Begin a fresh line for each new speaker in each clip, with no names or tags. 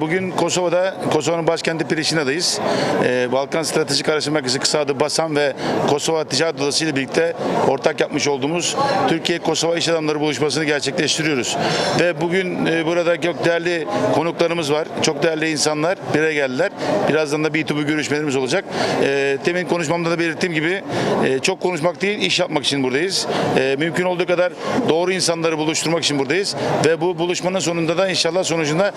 Bugün Kosova'da, Kosova'nın başkenti Priştine'deyiz. Ee, Balkan Stratejik Araştırma Merkezi kısa adı BASAM ve Kosova Ticaret Odası ile birlikte ortak yapmış olduğumuz Türkiye-Kosova İş Adamları buluşmasını gerçekleştiriyoruz. Ve bugün e, burada çok değerli konuklarımız var. Çok değerli insanlar bir geldiler. Birazdan da B2B görüşmelerimiz olacak. Ee, Temin konuşmamda da belirttiğim gibi e, çok konuşmak değil, iş yapmak için buradayız. E, Mümkün olduğu kadar doğru insanları buluşturmak için buradayız. Ve bu buluşmanın sonunda da inşallah sonucunda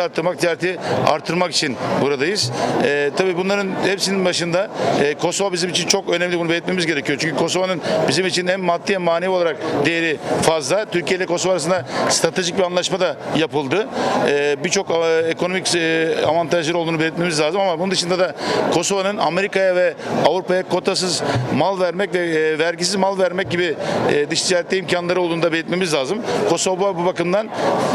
ihracatı arttırmak, ticareti artırmak için buradayız. Ee, tabii bunların hepsinin başında e, Kosova bizim için çok önemli bunu belirtmemiz gerekiyor. Çünkü Kosova'nın bizim için hem maddi hem manevi olarak değeri fazla. Türkiye ile Kosova arasında stratejik bir anlaşma da yapıldı. Ee, Birçok e, ekonomik e, avantajları olduğunu belirtmemiz lazım ama bunun dışında da Kosova'nın Amerika'ya ve Avrupa'ya kotasız mal vermek ve e, vergisiz mal vermek gibi e, dış ticarette imkanları olduğunu da belirtmemiz lazım. Kosova bu bakımdan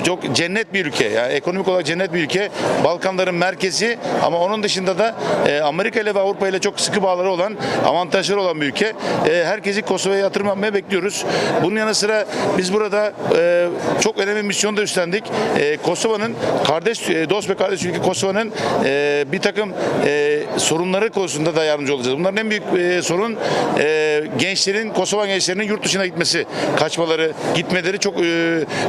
çok cennet bir ülke. Yani ekonomik olarak cennet bir ülke. Balkanların merkezi ama onun dışında da e, Amerika ile ve Avrupa ile çok sıkı bağları olan, avantajları olan bir ülke. E, herkesi Kosova'ya yatırım yapmaya bekliyoruz. Bunun yanı sıra biz burada e, çok önemli bir misyon da üstlendik. E, Kosova'nın kardeş, e, dost ve kardeş ülke Kosova'nın e, bir takım e, sorunları konusunda da yardımcı olacağız. Bunların en büyük e, sorun e, gençlerin, Kosova gençlerinin yurt dışına gitmesi, kaçmaları, gitmeleri çok e,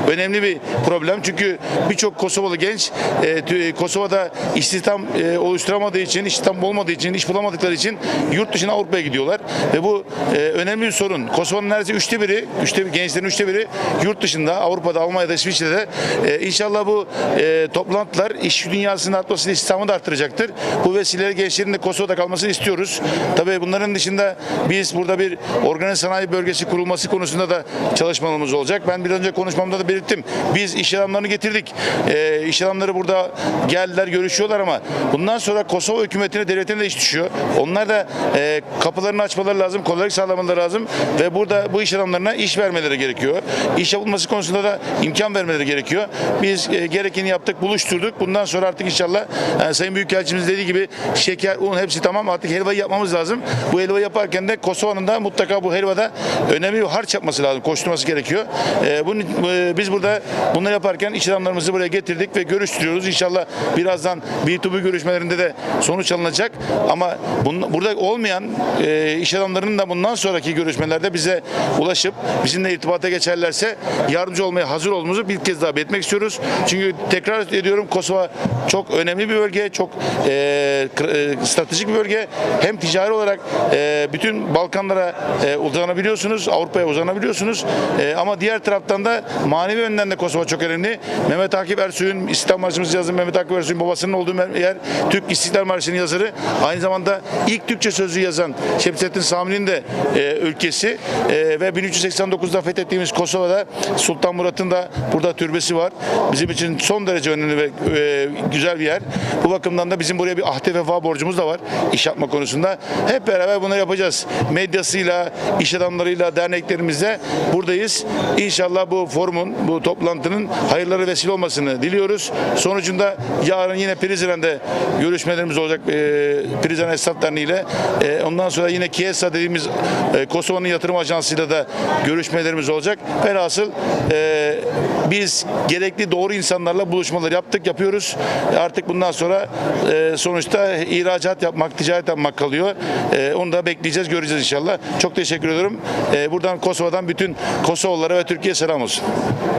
önemli bir problem. Çünkü birçok Kosovalı genç e, Kosova'da istihdam e, oluşturamadığı için, istihdam olmadığı için, iş bulamadıkları için yurt dışına Avrupa'ya gidiyorlar. Ve bu e, önemli bir sorun. Kosova'nın neredeyse üçte biri, üçte, gençlerin üçte biri yurt dışında, Avrupa'da, Almanya'da, İsviçre'de. E, inşallah bu e, toplantılar iş dünyasının artmasını, istihdamı da arttıracaktır. Bu vesileyle gençlerin de Kosova'da kalmasını istiyoruz. Tabii bunların dışında biz burada bir organize sanayi bölgesi kurulması konusunda da çalışmalarımız olacak. Ben bir önce konuşmamda da belirttim. Biz iş adamlarını getirdik. E, iş adamları burada geldiler, görüşüyorlar ama bundan sonra Kosova hükümetine, devletine de iş düşüyor. Onlar da e, kapılarını açmaları lazım, kolaylık sağlamaları lazım ve burada bu iş adamlarına iş vermeleri gerekiyor. İş yapılması konusunda da imkan vermeleri gerekiyor. Biz e, gerekeni yaptık, buluşturduk. Bundan sonra artık inşallah e, Sayın Büyükelçimiz dediği gibi şeker, un hepsi tamam artık helvayı yapmamız lazım. Bu helvayı yaparken de Kosova'nın da mutlaka bu helvada önemli bir harç yapması lazım, koşturması gerekiyor. E, bunun, e, biz burada bunları yaparken iş adamlarımızı buraya getirdik ve görüştürüyoruz. İnşallah birazdan B2B görüşmelerinde de sonuç alınacak. Ama bun, burada olmayan e, iş adamlarının da bundan sonraki görüşmelerde bize ulaşıp bizimle irtibata geçerlerse yardımcı olmaya hazır olduğumuzu bir kez daha belirtmek istiyoruz. Çünkü tekrar ediyorum Kosova çok önemli bir bölge, çok e, e, stratejik bir bölge. Hem ticari olarak e, bütün Balkanlara e, uzanabiliyorsunuz, Avrupa'ya uzanabiliyorsunuz. E, ama diğer taraftan da manevi yönden de Kosova çok önemli. Mehmet Akif Ersoy'un İstiklal Marşımızı yazan Mehmet Akif Ersoy'un babasının olduğu yer Türk İstiklal Marşı'nın yazarı. Aynı zamanda ilk Türkçe sözlüğü yazan Şemsettin Sami'nin de e, ülkesi E, ve 1389'da fethettiğimiz Kosova'da Sultan Murat'ın da burada türbesi var. Bizim için son derece önemli ve e, güzel bir yer. Bu bakımdan da bizim buraya bir ahde vefa borcumuz da var iş yapma konusunda. Hep beraber bunu yapacağız. Medyasıyla, iş adamlarıyla, derneklerimizle buradayız. İnşallah bu forumun, bu toplantının hayırlara vesile olmasını diliyoruz. Sonucunda yarın yine Prizren'de görüşmelerimiz olacak. E, Prizren Esnaf Derneği ile. E, ondan sonra yine Kiesa dediğimiz e, Kosova'nın yatırım ajansıyla da görüşmelerimiz olacak. Velhasıl e, biz gerekli doğru insanlarla buluşmalar yaptık, yapıyoruz. E, Artık bundan sonra e, sonuçta ihracat yapmak, ticaret yapmak kalıyor. E, onu da bekleyeceğiz, göreceğiz inşallah. Çok teşekkür ediyorum. E, buradan Kosova'dan bütün Kosovalılara ve Türkiye'ye selam olsun.